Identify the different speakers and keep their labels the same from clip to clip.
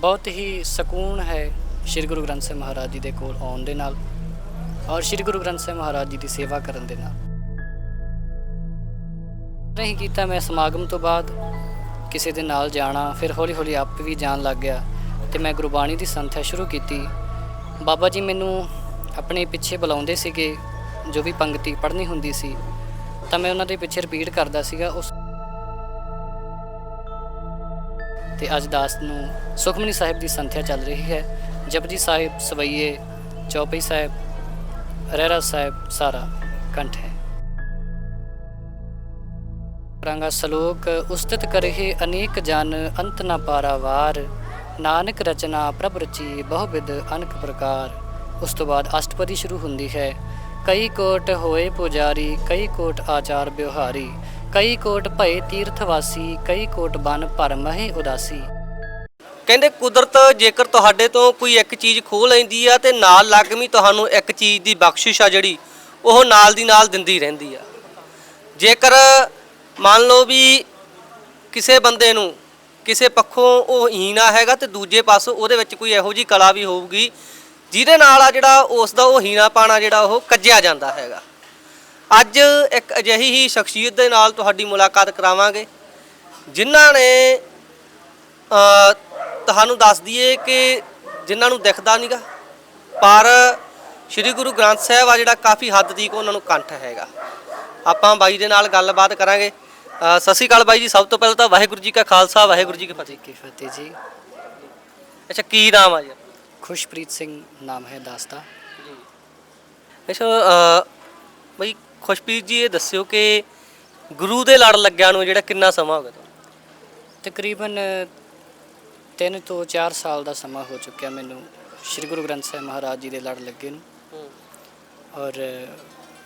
Speaker 1: ਬਹੁਤ ਹੀ ਸਕੂਨ ਹੈ ਸ੍ਰੀ ਗੁਰੂ ਗ੍ਰੰਥ ਸਾਹਿਬ ਮਹਾਰਾਜ ਜੀ ਦੇ ਕੋਲ ਆਉਣ ਦੇ ਨਾਲ ਔਰ ਸ੍ਰੀ ਗੁਰੂ ਗ੍ਰੰਥ ਸਾਹਿਬ ਮਹਾਰਾਜ ਜੀ ਦੀ ਸੇਵਾ ਕਰਨ ਦੇ ਨਾਲ। ਨਹੀਂ ਕੀਤਾ ਮੈਂ ਸਮਾਗਮ ਤੋਂ ਬਾਅਦ, ਕਿਸੇ ਦੇ ਨਾਲ ਜਾਣਾ, ਫਿਰ ਹੌਲੀ ਹੌਲੀ ਆਪ ਵੀ ਜਾਣ ਲੱਗ ਗਿਆ ਤੇ ਮੈਂ ਗੁਰਬਾਣੀ ਦੀ ਸੰਥਿਆ ਸ਼ੁਰੂ ਕੀਤੀ। ਬਾਬਾ ਜੀ ਮੈਨੂੰ ਆਪਣੇ ਪਿੱਛੇ ਬੁਲਾਉਂਦੇ ਸੀਗੇ, ਜੋ ਵੀ ਪੰਕਤੀ ਪੜ੍ਹਨੀ ਹੁੰਦੀ ਸੀ, ਤਾਂ ਮੈਂ ਉਹਨਾਂ ਦੇ ਪਿੱਛੇ ਰਿਪੀਟ ਕਰਦਾ ਸੀਗਾ, ਉਸ ਤੇ ਅੱਜ ਦਾਸ ਨੂੰ ਸੁਖਮਨੀ ਸਾਹਿਬ ਦੀ ਸੰਥਿਆ ਚੱਲ ਰਹੀ ਹੈ। ਜਪਜੀ ਸਾਹਿਬ, ਸਵਈਏ ਚੌਪਈ ਸਾਹਿਬ, ਰਹਿਰਾ ਸਾਹਿਬ, ਸਾਰਾ ਕੰਠ ਹੈ। ਰੰਗਾ ਸ਼ਲੋਕ, ਉਸਤਤ ਕਰਹਿ ਅਨੇਕ ਜਨ, ਅੰਤ ਨਾ ਪਾਰਾਵਾਰ। ਨਾਨਕ ਰਚਨਾ ਪ੍ਰਭ ਰਚੀ ਬਹੁਵਿਧ ਅਨਕ ਪ੍ਰਕਾਰ। ਉਸ ਤੋਂ ਬਾਅਦ ਅਸ਼ਟਪਦੀ ਸ਼ੁਰੂ ਹੁੰਦੀ ਹੈ। ਕਈ ਕੋਟ ਹੋਏ ਪੁਜਾਰੀ, ਕਈ ਕੋਟ ਆਚਾਰ ਵਿਵਹਾਰੀ ਕਈ ਕੋਟ ਭਏ ਤੀਰਥ ਵਾਸੀ ਕਈ ਕੋਟ ਬਨ ਭਰਮਹਿ ਉਦਾਸੀ।
Speaker 2: ਕਹਿੰਦੇ ਕੁਦਰਤ ਜੇਕਰ ਤੁਹਾਡੇ ਤੋਂ ਕੋਈ ਇੱਕ ਚੀਜ਼ ਖੋਹ ਲੈਂਦੀ ਆ ਤੇ ਨਾਲ ਲੱਗਮੀ ਤੁਹਾਨੂੰ ਇੱਕ ਚੀਜ਼ ਦੀ ਬਖਸ਼ਿਸ਼ ਆ ਜਿਹੜੀ, ਉਹ ਨਾਲ ਦੀ ਨਾਲ ਦਿੰਦੀ ਰਹਿੰਦੀ ਆ। ਜੇਕਰ ਮੰਨ ਲਓ ਵੀ ਕਿਸੇ ਬੰਦੇ ਨੂੰ ਕਿਸੇ ਪੱਖੋਂ ਉਹ ਹੀਣਾ ਹੈਗਾ ਤੇ ਦੂਜੇ ਪਾਸੋਂ ਉਹਦੇ ਵਿੱਚ ਕੋਈ ਇਹੋ ਜੀ ਕਲਾ ਵੀ ਹੋਊਗੀ, ਜਿਹਦੇ ਨਾਲ ਆ ਜਿਹੜਾ ਉਸ ਦਾ ਉਹ ਹੀਣਾ ਪਾਣਾ ਜਿਹੜਾ ਉਹ ਕੱਜਿਆ ਜਾਂਦਾ ਹੈਗਾ। ਅੱਜ ਇੱਕ ਅਜਿਹੀ ਹੀ ਸ਼ਖਸੀਅਤ ਦੇ ਨਾਲ ਤੁਹਾਡੀ ਮੁਲਾਕਾਤ ਕਰਾਵਾਂਗੇ ਜਿਨ੍ਹਾਂ ਨੇ ਤੁਹਾਨੂੰ ਦੱਸ ਦਈਏ ਕਿ ਜਿਨ੍ਹਾਂ ਨੂੰ ਦਿਖਦਾ ਨਹੀਂਗਾ ਪਰ ਸ੍ਰੀ ਗੁਰੂ ਗ੍ਰੰਥ ਸਾਹਿਬ ਆ ਜਿਹੜਾ ਕਾਫੀ ਹੱਦ ਤੱਕ ਉਹਨਾਂ ਨੂੰ ਕੰਠ ਹੈਗਾ। ਆਪਾਂ ਬਾਈ ਦੇ ਨਾਲ ਗੱਲਬਾਤ ਕਰਾਂਗੇ। ਸਤਿ ਸ਼੍ਰੀ ਅਕਾਲ ਬਾਈ ਜੀ ਸਭ ਤੋਂ ਪਹਿਲਾਂ ਤਾਂ ਵਾਹਿਗੁਰੂ ਜੀ ਕਾ ਖਾਲਸਾ ਵਾਹਿਗੁਰੂ ਜੀ ਕੀ ਫਤਿਹ।
Speaker 1: ਜੀ ਕੀ ਫਤਿਹ ਜੀ।
Speaker 2: ਅੱਛਾ ਕੀ ਨਾਮ ਆ ਜੀ?
Speaker 1: ਖੁਸ਼ਪ੍ਰੀਤ ਸਿੰਘ ਨਾਮ ਹੈ ਦਾਸ ਦਾ
Speaker 2: ਅੱਛਾ ਬਈ ਖੁਸ਼ਪ੍ਰੀਤ ਜੀ ਇਹ ਦੱਸਿਓ ਕਿ ਗੁਰੂ ਦੇ ਲੜ ਲੱਗਿਆ ਨੂੰ ਜਿਹੜਾ ਕਿੰਨਾ ਸਮਾਂ ਹੋ ਗਿਆ ਤੁਹਾਨੂੰ?
Speaker 1: ਤਕਰੀਬਨ 3 ਤੋਂ 4 ਸਾਲ ਦਾ ਸਮਾਂ ਹੋ ਚੁੱਕਿਆ ਮੈਨੂੰ ਸ੍ਰੀ ਗੁਰੂ ਗ੍ਰੰਥ ਸਾਹਿਬ ਮਹਾਰਾਜ ਜੀ ਦੇ ਲੜ ਲੱਗੇ ਨੂੰ। ਔਰ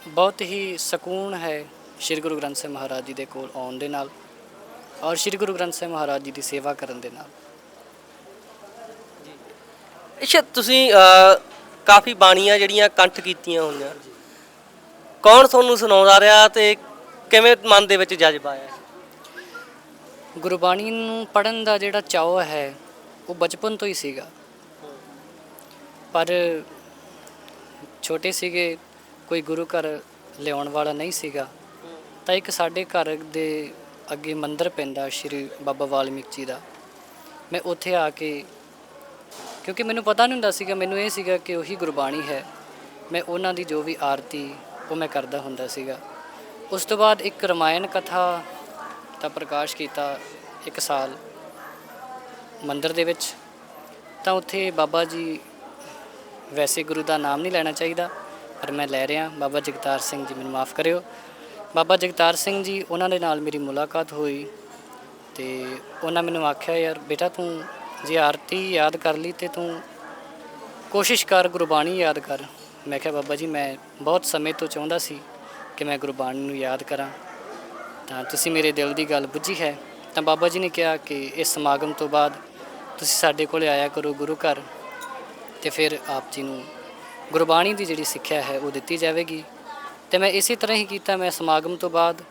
Speaker 1: ਬਹੁਤ ਹੀ ਸਕੂਨ ਹੈ ਸ੍ਰੀ ਗੁਰੂ ਗ੍ਰੰਥ ਸਾਹਿਬ ਮਹਾਰਾਜ ਜੀ ਦੇ ਕੋਲ ਆਉਣ ਦੇ ਨਾਲ ਔਰ ਸ੍ਰੀ ਗੁਰੂ ਗ੍ਰੰਥ ਸਾਹਿਬ ਮਹਾਰਾਜ ਜੀ ਦੀ ਸੇਵਾ ਕਰਨ ਦੇ ਨਾਲ।
Speaker 2: ਅੱਛਾ ਤੁਸੀਂ ਕਾਫੀ ਬਾਣੀਆਂ ਜਿਹੜੀਆਂ ਕੰਠ ਕੀਤੀਆਂ ਹੋਈਆਂ। ਕੌਣ ਤੁਹਾਨੂੰ ਸੁਣਾਉਂਦਾ ਰਿਹਾ ਤੇ ਕਿਵੇਂ ਮਨ ਦੇ ਵਿੱਚ ਜਜ਼ਬਾ ਆਇਆ?
Speaker 1: ਗੁਰਬਾਣੀ ਨੂੰ ਪੜਨ ਦਾ ਜਿਹੜਾ ਚਾਅ ਹੈ, ਉਹ ਬਚਪਨ ਤੋਂ ਹੀ ਸੀਗਾ। ਪਰ ਛੋਟੇ ਸੀਗੇ, ਕੋਈ ਗੁਰੂ ਘਰ ਲਿਆਉਣ ਵਾਲਾ ਨਹੀਂ ਸੀਗਾ, ਤਾਂ ਇੱਕ ਸਾਡੇ ਘਰ ਦੇ ਅੱਗੇ ਮੰਦਿਰ ਪੈਂਦਾ ਸ਼੍ਰੀ ਬਾਬਾ ਵਾਲਮੀਕ ਜੀ ਦਾ। ਮੈਂ ਉੱਥੇ ਆ ਕੇ, ਕਿਉਂਕਿ ਮੈਨੂੰ ਪਤਾ ਨਹੀਂ ਹੁੰਦਾ ਸੀਗਾ, ਮੈਨੂੰ ਇਹ ਸੀਗਾ ਕਿ ਉਹੀ ਗੁਰਬਾਣੀ ਹੈ। ਮੈਂ ਉਹਨਾਂ ਦੀ ਜੋ ਵੀ ਆਰਤੀ ਉਹ ਮੈਂ ਕਰਦਾ ਹੁੰਦਾ ਸੀਗਾ। ਉਸ ਤੋਂ ਬਾਅਦ ਇੱਕ ਰਮਾਇਣ ਕਥਾ ਦਾ ਪ੍ਰਕਾਸ਼ ਕੀਤਾ ਇੱਕ ਸਾਲ ਮੰਦਰ ਦੇ ਵਿੱਚ। ਤਾਂ ਉੱਥੇ ਬਾਬਾ ਜੀ ਵੈਸੇ ਗੁਰੂ ਦਾ ਨਾਮ ਨਹੀਂ ਲੈਣਾ ਚਾਹੀਦਾ, ਪਰ ਮੈਂ ਲੈ ਰਿਹਾ। ਬਾਬਾ ਜਗਤਾਰ ਸਿੰਘ ਜੀ, ਮੈਨੂੰ ਮਾਫ ਕਰਿਓ। ਬਾਬਾ ਜਗਤਾਰ ਸਿੰਘ ਜੀ, ਉਹਨਾਂ ਦੇ ਨਾਲ ਮੇਰੀ ਮੁਲਾਕਾਤ ਹੋਈ ਤੇ ਉਹਨਾਂ ਮੈਨੂੰ ਆਖਿਆ, ਯਾਰ ਬੇਟਾ ਤੂੰ ਜੇ ਆਰਤੀ ਯਾਦ ਕਰ ਲਈ ਤੇ ਤੂੰ ਕੋਸ਼ਿਸ਼ ਕਰ ਗੁਰਬਾਣੀ ਯਾਦ ਕਰ। ਮੈਂ ਕਿਹਾ, ਬਾਬਾ ਜੀ, ਮੈਂ ਬਹੁਤ ਸਮੇਂ ਤੋਂ ਚਾਹੁੰਦਾ ਸੀ ਕਿ ਮੈਂ ਗੁਰਬਾਣੀ ਨੂੰ ਯਾਦ ਕਰਾਂ। ਤਾਂ ਤੁਸੀਂ ਮੇਰੇ ਦਿਲ ਦੀ ਗੱਲ ਬੁੱਝੀ ਹੈ। ਤਾਂ ਬਾਬਾ ਜੀ ਨੇ ਕਿਹਾ ਕਿ ਇਸ ਸਮਾਗਮ ਤੋਂ ਬਾਅਦ ਤੁਸੀਂ ਸਾਡੇ ਕੋਲ ਆਇਆ ਕਰੋ ਗੁਰੂ ਘਰ ਤੇ ਫਿਰ ਆਪ ਜੀ ਨੂੰ ਗੁਰਬਾਣੀ ਦੀ ਜਿਹੜੀ ਸਿੱਖਿਆ ਹੈ ਉਹ ਦਿੱਤੀ ਜਾਵੇਗੀ। ਤੇ ਮੈਂ ਇਸੇ ਤਰ੍ਹਾਂ ਹੀ ਕੀਤਾ। ਮੈਂ ਸਮਾਗਮ ਤੋਂ ਬਾਅਦ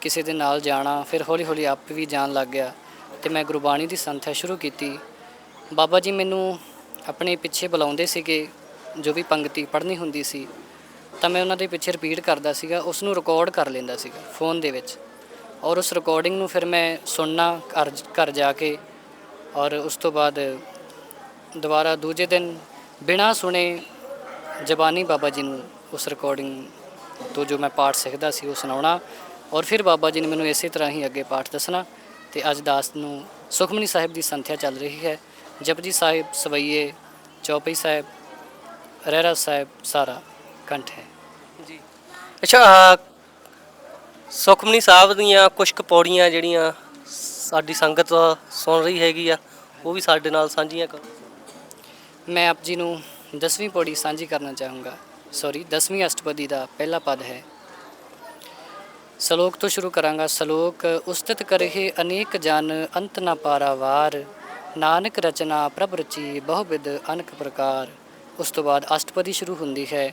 Speaker 1: ਕਿਸੇ ਦੇ ਨਾਲ ਜਾਣਾ, ਫਿਰ ਹੌਲੀ ਹੌਲੀ ਆਪ ਵੀ ਜਾਣ ਲੱਗ ਗਿਆ ਤੇ ਮੈਂ ਗੁਰਬਾਣੀ ਦੀ ਸੰਥਿਆ ਸ਼ੁਰੂ ਕੀਤੀ। ਬਾਬਾ ਜੀ ਮੈਨੂੰ ਆਪਣੇ ਪਿੱਛੇ ਬੁਲਾਉਂਦੇ ਸੀਗੇ। ਜੋ ਵੀ ਪੰਗਤੀ ਪੜ੍ਹਨੀ ਹੁੰਦੀ ਸੀ, ਤਾਂ ਮੈਂ ਉਹਨਾਂ ਦੇ ਪਿੱਛੇ ਰਿਪੀਟ ਕਰਦਾ ਸੀਗਾ ਉਸ ਨੂੰ ਰਿਕਾਰਡ ਕਰ ਲੈਂਦਾ ਸੀਗਾ ਫੋਨ ਦੇ ਵਿੱਚ। ਔਰ ਉਸ ਰਿਕਾਰਡਿੰਗ ਨੂੰ ਫਿਰ ਮੈਂ ਸੁਣਨਾ ਘਰ ਘਰ ਜਾ ਕੇ ਔਰ ਉਸ ਤੋਂ ਬਾਅਦ ਦੁਬਾਰਾ ਦੂਜੇ ਦਿਨ ਬਿਨਾਂ ਸੁਣੇ ਜ਼ਬਾਨੀ ਬਾਬਾ ਜੀ ਨੂੰ ਉਸ ਰਿਕਾਰਡਿੰਗ ਤੋਂ ਜੋ ਮੈਂ ਪਾਠ ਸਿੱਖਦਾ ਸੀ, ਉਹ ਸੁਣਾਉਣਾ ਔਰ ਫਿਰ ਬਾਬਾ ਜੀ ਨੇ ਮੈਨੂੰ ਇਸੇ ਤਰ੍ਹਾਂ ਹੀ ਅੱਗੇ ਪਾਠ ਦੱਸਣਾ ਤੇ ਅੱਜ ਦਾਸ ਨੂੰ ਸੁਖਮਨੀ ਸਾਹਿਬ ਦੀ ਸੰਥਿਆ ਚੱਲ ਰਹੀ ਹੈ। ਜਪਜੀ ਸਾਹਿਬ ਸਵਈਏ ਚੌਪਈ ਸਾਹਿਬ ਰਹਿਰਾ ਸਾਹਿਬ ਸਾਰਾ ਕੰਠ ਹੈ।
Speaker 2: ਜੀ। ਅੱਛਾ ਸੁਖਮਨੀ ਸਾਹਿਬ ਦੀਆਂ ਕੁਝ ਕੁ ਪੌੜੀਆਂ ਜਿਹੜੀਆਂ ਸਾਡੀ ਸੰਗਤ ਸੁਣ ਰਹੀ ਹੈਗੀ ਆ ਉਹ ਵੀ ਸਾਡੇ ਨਾਲ ਸਾਂਝੀਆਂ ਕਰੋ।
Speaker 1: ਮੈਂ ਆਪ ਜੀ ਨੂੰ 10ਵੀਂ ਪੌੜੀ ਸਾਂਝੀ ਕਰਨਾ ਚਾਹੂੰਗਾ। ਸੌਰੀ 10ਵੀਂ ਅਸ਼ਟਪਦੀ ਦਾ ਪਹਿਲਾ ਪਦ ਹੈ। ਸ਼ਲੋਕ ਤੋਂ ਸ਼ੁਰੂ ਕਰਾਂਗਾ। ਸ਼ਲੋਕ ਉਸਤਤ ਕਰਹਿ ਅਨੇਕ ਜਨ ਅੰਤ ਨ ਪਾਰਾਵਾਰ ਨਾਨਕ ਰਚਨਾ ਪ੍ਰਭ ਰਚੀ ਬਹੁਵਿਧ ਅਨਕ ਪ੍ਰਕਾਰ। ਉਸ ਤੋਂ ਬਾਅਦ ਅਸ਼ਟਪਦੀ ਸ਼ੁਰੂ ਹੁੰਦੀ ਹੈ।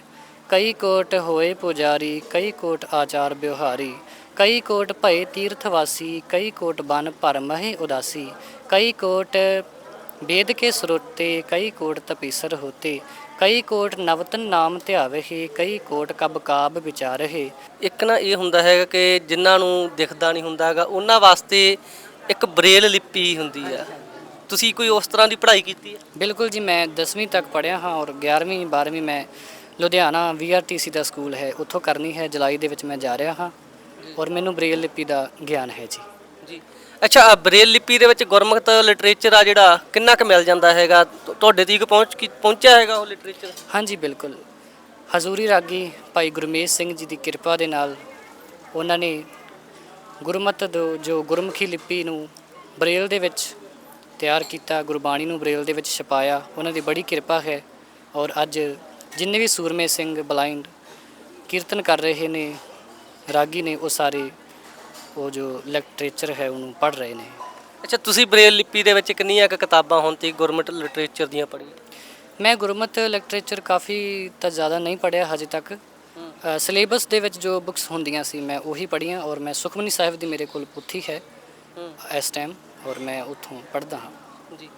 Speaker 1: ਕਈ ਕੋਟ ਹੋਏ ਪੁਜਾਰੀ, ਕਈ ਕੋਟ ਆਚਾਰ ਬਿਵਹਾਰੀ ਕਈ ਕੋਟ ਭਏ ਤੀਰਥ ਵਾਸੀ ਕਈ ਕੋਟ ਬਨ ਭਰਮ ਹੈ ਉਦਾਸੀ, ਕਈ ਕੋਟ ਵੇਦ ਕੇ ਸਰੋਤੇ, ਕਈ ਕੋਟ ਤਪੀਸਰ ਹੋਤੇ, ਕਈ ਕੋਟ ਨਵਤਨ ਨਾਮ ਧਿਆਵਹਿ, ਕਈ ਕੋਟ ਕਬ ਕਾਬ ਵਿਚਾਰਹਿ।
Speaker 2: ਇੱਕ ਨਾ ਇਹ ਹੁੰਦਾ ਹੈਗਾ ਕਿ ਜਿਨ੍ਹਾਂ ਨੂੰ ਦਿਖਦਾ ਨਹੀਂ ਹੁੰਦਾ ਹੈਗਾ, ਉਹਨਾਂ ਵਾਸਤੇ ਇੱਕ ਬਰੇਲ ਲਿਪੀ ਹੁੰਦੀ ਆ। ਤੁਸੀਂ ਕੋਈ ਉਸ ਤਰ੍ਹਾਂ ਦੀ ਪੜ੍ਹਾਈ ਕੀਤੀ ਹੈ?
Speaker 1: ਬਿਲਕੁਲ ਜੀ ਮੈਂ 10ਵੀਂ ਤੱਕ ਪੜ੍ਹਿਆ ਹਾਂ ਔਰ 11ਵੀਂ 12ਵੀਂ ਮੈਂ ਲੁਧਿਆਣਾ ਵੀਆਰਟੀਸੀ ਦਾ ਸਕੂਲ ਹੈ ਉੱਥੋਂ ਕਰਨੀ ਹੈ ਜੁਲਾਈ ਦੇ ਵਿੱਚ ਮੈਂ ਜਾ ਰਿਹਾ ਹਾਂ ਔਰ ਮੈਨੂੰ ਬ੍ਰੇਲ ਲਿਪੀ ਦਾ ਗਿਆਨ ਹੈ ਜੀ।
Speaker 2: ਜੀ। ਅੱਛਾ ਆਹ ਬ੍ਰੇਲ ਲਿਪੀ ਦੇ ਵਿੱਚ ਗੁਰਮੁਖਤ ਲਿਟਰੇਚਰ ਆ ਜਿਹੜਾ ਕਿੰਨਾ ਕੁ ਮਿਲ ਜਾਂਦਾ ਹੈਗਾ? ਤੁ- ਤੁਹਾਡੇ ਤੀਕ ਪਹੁੰਚ ਕੀ- ਪਹੁੰਚਿਆ ਹੈਗਾ ਉਹ ਲਿਟਰੇਚਰ
Speaker 1: ਹਾਂਜੀ ਬਿਲਕੁਲ। ਹਜ਼ੂਰੀ ਰਾਗੀ ਭਾਈ ਗੁਰਮੇਸ਼ ਸਿੰਘ ਜੀ ਦੀ ਕਿਰਪਾ ਦੇ ਨਾਲ ਉਹਨਾਂ ਨੇ ਗੁਰਮਤ ਦੋ- ਜੋ ਗੁਰਮੁਖੀ ਲਿਪੀ ਨੂੰ ਬ੍ਰੇਲ ਦੇ ਵਿੱਚ ਤਿਆਰ ਕੀਤਾ ਗੁਰਬਾਣੀ ਨੂੰ ਬ੍ਰੇਲ ਦੇ ਵਿੱਚ ਛਪਾਇਆ। ਉਹਨਾਂ ਦੀ ਬੜੀ ਕਿਰਪਾ ਹੈ ਔਰ ਅੱਜ ਜਿੰਨੇ ਵੀ ਸੂਰਮੇ ਸਿੰਘ ਬਲਾਈਂਡ ਕੀਰਤਨ ਕਰ ਰਹੇ ਨੇ ਰਾਗੀ ਨੇ ਉਹ ਸਾਰੇ ਉਹ ਜੋ ਲਿਟਰੇਚਰ ਹੈ ਉਹਨੂੰ ਪੜ੍ਹ ਰਹੇ ਨੇ।
Speaker 2: ਅੱਛਾ ਤੁਸੀਂ ਬ੍ਰੇਲ ਲਿਪੀ ਦੇ ਵਿੱਚ ਕਿੰਨੀਆਂ ਕੁ ਕਿਤਾਬਾਂ ਹੁਣ ਤੀਕ ਗੁਰਮੁਖਤ ਲਿਟਰੇਚਰ ਦੀਆਂ ਪੜ੍ਹੀਆਂ?
Speaker 1: ਮੈਂ ਗੁਰਮਤ ਲਿਟਰੇਚਰ ਕਾਫੀ ਤਾਂ ਜ਼ਿਆਦਾ ਨਹੀਂ ਪੜ੍ਹਿਆ ਹਜੇ ਤੱਕ। ਸਿਲੇਬਸ ਦੇ ਵਿੱਚ ਜੋ ਬੁੱਕਸ ਹੁੰਦੀਆਂ ਸੀ ਮੈਂ ਉਹੀ ਪੜ੍ਹੀਆਂ ਔਰ ਮੈਂ ਸੁਖਮਨੀ ਸਾਹਿਬ ਦੀ ਮੇਰੇ ਕੋਲ ਪੁੱਥੀ ਹੈ ਇਸ ਟਾਈਮ ਔਰ ਮੈਂ ਉੱਥੋਂ ਪੜ੍ਹਦਾ ਹਾਂ।
Speaker 2: ਜੀ।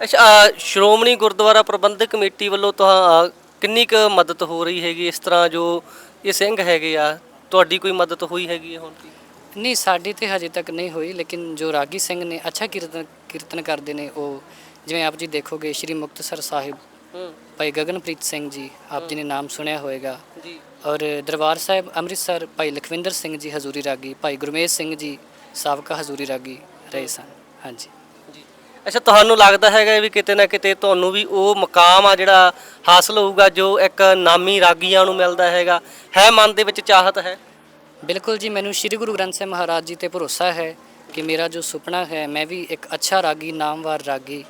Speaker 2: ਅੱਛਾ ਸ਼੍ਰੋਮਣੀ ਗੁਰਦੁਆਰਾ ਪ੍ਰਬੰਧਕ ਕਮੇਟੀ ਵੱਲੋਂ ਤਾਂ ਕਿੰਨੀ ਕੁ ਮਦਦ ਹੋ ਰਹੀ ਹੈਗੀ? ਇਸ ਤਰ੍ਹਾਂ ਜੋ ਇਹ ਸਿੰਘ ਹੈਗੇ ਆ ਤੁਹਾਡੀ ਕੋਈ ਮਦਦ ਹੋਈ ਹੈਗੀ ਹੈ ਹੁਣ ਤੀਕ?
Speaker 1: ਨਹੀਂ ਸਾਡੀ ਤੇ ਹਜੇ ਤੱਕ ਨਹੀਂ ਹੋਈ ਲੇਕਿਨ ਜੋ ਰਾਗੀ ਸਿੰਘ ਨੇ ਅੱਛਾ ਕੀਰਤਨ ਕੀਰਤਨ ਕਰਦੇ ਨੇ ਉਹ ਜਿਵੇਂ ਆਪ ਜੀ ਦੇਖੋਗੇ ਸ਼੍ਰੀ ਮੁਕਤਸਰ ਸਾਹਿਬ
Speaker 2: ਹੂੰ।
Speaker 1: ਭਾਈ ਗਗਨਪ੍ਰੀਤ ਸਿੰਘ ਜੀ ਆਪ ਜੀ ਨੇ ਨਾਮ ਸੁਣਿਆ ਹੋਵੇਗਾ
Speaker 2: ਜੀ।
Speaker 1: ਔਰ ਦਰਬਾਰ ਸਾਹਿਬ ਅੰਮ੍ਰਿਤਸਰ ਭਾਈ ਲਖਵਿੰਦਰ ਸਿੰਘ ਜੀ ਹਜ਼ੂਰੀ ਰਾਗੀ ਭਾਈ ਗੁਰਮੇਸ਼ ਸਿੰਘ ਜੀ ਸਾਬਕਾ ਹਜ਼ੂਰੀ ਰਾਗੀ ਰਹੇ ਸਨ। ਹਾਂਜੀ।
Speaker 2: ਅੱਛਾ ਤੁਹਾਨੂੰ ਲੱਗਦਾ ਹੈਗਾ ਵੀ ਕਿਤੇ ਨਾ ਕਿਤੇ ਤੁਹਾਨੂੰ ਵੀ ਉਹ ਮਕਾਮ ਆ ਜਿਹੜਾ ਹਾਸਲ ਹੋਊਗਾ ਜੋ ਇੱਕ ਨਾਮੀ ਰਾਗੀਆਂ ਨੂੰ ਮਿਲਦਾ ਹੈਗਾ। ਹੈ ਮਨ ਦੇ ਵਿੱਚ ਚਾਹਤ ਹੈ?
Speaker 1: ਬਿਲਕੁਲ ਜੀ ਮੈਨੂੰ ਸ੍ਰੀ ਗੁਰੂ ਗ੍ਰੰਥ ਸਾਹਿਬ ਮਹਾਰਾਜ ਜੀ ਤੇ ਭਰੋਸਾ ਹੈ ਕਿ ਮੇਰਾ ਜੋ ਸੁਪਨਾ ਹੈ ਮੈਂ ਵੀ ਇੱਕ ਅੱਛਾ ਰਾਗੀ ਨਾਮਵਾਰ ਰਾਗੀ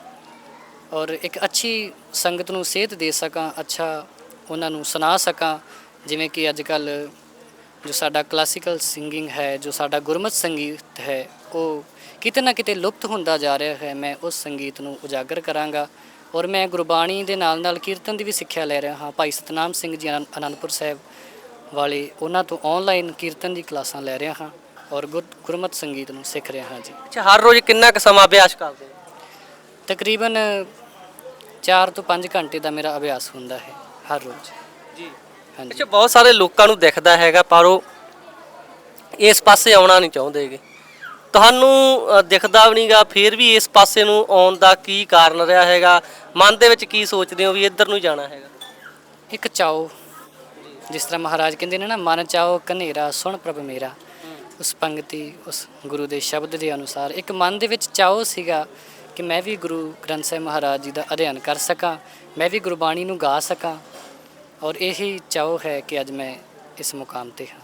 Speaker 1: ਔਰ ਇੱਕ ਅੱਛੀ ਸੰਗਤ ਨੂੰ ਸੇਧ ਦੇ ਸਕਾਂ ਅੱਛਾ ਉਹਨਾਂ ਨੂੰ ਸੁਣਾ ਸਕਾਂ। ਜਿਵੇਂ ਕਿ ਅੱਜ ਕੱਲ ਜੋ ਸਾਡਾ ਕਲਾਸੀਕਲ ਸਿੰਗਿੰਗ ਹੈ ਜੋ ਸਾਡਾ ਗੁਰਮਤ ਸੰਗੀਤ ਹੈ ਉਹ ਕਿਤੇ ਨਾ ਕਿਤੇ ਲੁਪਤ ਹੁੰਦਾ ਜਾ ਰਿਹਾ ਹੈ। ਮੈਂ ਉਸ ਸੰਗੀਤ ਨੂੰ ਉਜਾਗਰ ਕਰਾਂਗਾ ਔਰ ਮੈਂ ਗੁਰਬਾਣੀ ਦੇ ਨਾਲ ਨਾਲ ਕੀਰਤਨ ਦੀ ਵੀ ਸਿੱਖਿਆ ਲੈ ਰਿਹਾ ਹਾਂ। ਭਾਈ ਸਤਨਾਮ ਸਿੰਘ ਜੀ ਆਨੰਦਪੁਰ ਸਾਹਿਬ ਵਾਲੇ ਉਹਨਾਂ ਤੋਂ ਆਨਲਾਈਨ ਕੀਰਤਨ ਦੀ ਕਲਾਸਾਂ ਲੈ ਰਿਹਾ ਹਾਂ ਔਰ ਗੁਰ- ਗੁਰਮਤ ਸੰਗੀਤ ਨੂੰ ਸਿੱਖ ਰਿਹਾ ਹਾਂ ਜੀ।
Speaker 2: ਅੱਛਾ ਹਰ ਰੋਜ਼ ਕਿੰਨਾ ਕੁ ਸਮਾਂ ਅਭਿਆਸ ਕਰਦੇ ਹੋ?
Speaker 1: ਤਕਰੀਬਨ 4 ਤੋਂ 5 ਘੰਟੇ ਦਾ ਮੇਰਾ ਅਭਿਆਸ ਹੁੰਦਾ ਹੈ ਹਰ ਰੋਜ਼।
Speaker 2: ਜੀ। ਅੱਛਾ ਬਹੁਤ ਸਾਰੇ ਲੋਕਾਂ ਨੂੰ ਦਿਖਦਾ ਹੈਗਾ ਪਰ ਉਹ ਇਸ ਪਾਸੇ ਆਉਣਾ ਨਹੀਂ ਚਾਹੁੰਦੇਗੇ ਤੁਹਾਨੂੰ ਦਿਖਦਾ ਵੀ ਨਹੀਂਗਾ ਫਿਰ ਵੀ ਇਸ ਪਾਸੇ ਨੂੰ ਆਉਣ ਦਾ ਕੀ ਕਾਰਨ ਰਿਹਾ ਹੈਗਾ? ਮਨ ਦੇ ਵਿੱਚ ਕੀ ਸੋਚਦੇ ਹੋ ਵੀ ਇੱਧਰ ਨੂੰ ਜਾਣਾ ਹੈਗਾ?
Speaker 1: ਇੱਕ ਚਾਓ। ਜਿਸ ਤਰ੍ਹਾਂ ਮਹਾਰਾਜ ਕਹਿੰਦੇ ਨੇ ਨਾ ਮਨ ਚਾਓ ਕਨੇਰਾ ਸੁਣ ਪ੍ਰਭ ਮੇਰਾ। ਉਸ ਪੰਕਤੀ ਉਸ ਗੁਰੂ ਦੇ ਸ਼ਬਦ ਦੇ ਅਨੁਸਾਰ। ਇੱਕ ਮਨ ਦੇ ਵਿੱਚ ਚਾਓ ਸੀਗਾ ਕਿ ਮੈਂ ਵੀ ਗੁਰੂ ਗ੍ਰੰਥ ਸਾਹਿਬ ਮਹਾਰਾਜ ਜੀ ਦਾ ਅਧਿਐਨ ਕਰ ਸਕਾਂ ਮੈਂ ਵੀ ਗੁਰਬਾਣੀ ਨੂੰ ਗਾ ਸਕਾਂ। ਔਰ ਇਹੀ ਚਾਓ ਹੈ ਕਿ ਅੱਜ ਮੈਂ ਇਸ ਮੁਕਾਮ ਤੇ ਹਾਂ।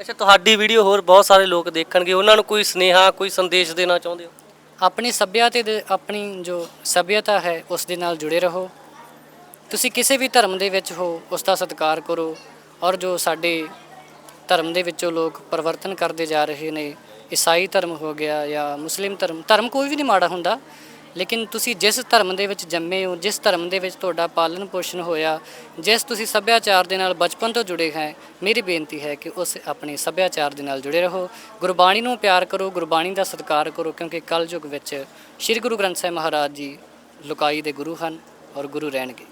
Speaker 2: ਅੱਛਾ ਤੁਹਾਡੀ ਵੀਡੀਓ ਹੋਰ ਬਹੁਤ ਸਾਰੇ ਲੋਕ ਦੇਖਣਗੇ। ਉਹਨਾਂ ਨੂੰ ਕੋਈ ਸਨੇਹਾ ਕੋਈ ਸੰਦੇਸ਼ ਦੇਣਾ ਚਾਹੁੰਦੇ ਹੋ?
Speaker 1: ਆਪਣੀ ਸੱਭਿਅਤਾ ਦੇ ਆਪਣੀ ਜੋ ਸੱਭਿਅਤਾ ਹੈ ਉਸ ਦੇ ਨਾਲ ਜੁੜੇ ਰਹੋ। ਤੁਸੀਂ ਕਿਸੇ ਵੀ ਧਰਮ ਦੇ ਵਿੱਚ ਹੋ ਉਸ ਦਾ ਸਤਿਕਾਰ ਕਰੋ ਔਰ ਜੋ ਸਾਡੇ ਧਰਮ ਦੇ ਵਿੱਚੋਂ ਲੋਕ ਪਰਿਵਰਤਨ ਕਰਦੇ ਜਾ ਰਹੇ ਨੇ ਈਸਾਈ ਧਰਮ ਹੋ ਗਿਆ ਜਾਂ ਮੁਸਲਿਮ ਧਰਮ ਧਰਮ ਕੋਈ ਵੀ ਨਹੀਂ ਮਾੜਾ ਹੁੰਦਾ। ਲੇਕਿਨ ਤੁਸੀਂ ਜਿਸ ਧਰਮ ਦੇ ਵਿੱਚ ਜੰਮੇ ਹੋ, ਜਿਸ ਧਰਮ ਦੇ ਵਿੱਚ ਤੁਹਾਡਾ ਪਾਲਣ ਪੋਸ਼ਣ ਹੋਇਆ, ਜਿਸ ਤੁਸੀਂ ਸੱਭਿਆਚਾਰ ਦੇ ਨਾਲ ਬਚਪਨ ਤੋਂ ਜੁੜੇ ਹੈ, ਮੇਰੀ ਬੇਨਤੀ ਹੈ ਕਿ ਉਸ ਆਪਣੇ ਸੱਭਿਆਚਾਰ ਦੇ ਨਾਲ ਜੁੜੇ ਰਹੋ। ਗੁਰਬਾਣੀ ਨੂੰ ਪਿਆਰ ਕਰੋ, ਗੁਰਬਾਣੀ ਦਾ ਸਤਿਕਾਰ ਕਰੋ, ਕਿਉਂਕਿ ਕਲਯੁਗ ਵਿੱਚ ਸ੍ਰੀ ਗੁਰੂ ਗ੍ਰੰਥ ਸਾਹਿਬ ਮਹਾਰਾਜ ਜੀ ਲੁਕਾਈ ਦੇ ਗੁਰੂ ਹਨ ਔਰ ਗੁਰੂ ਰਹਿਣਗੇ।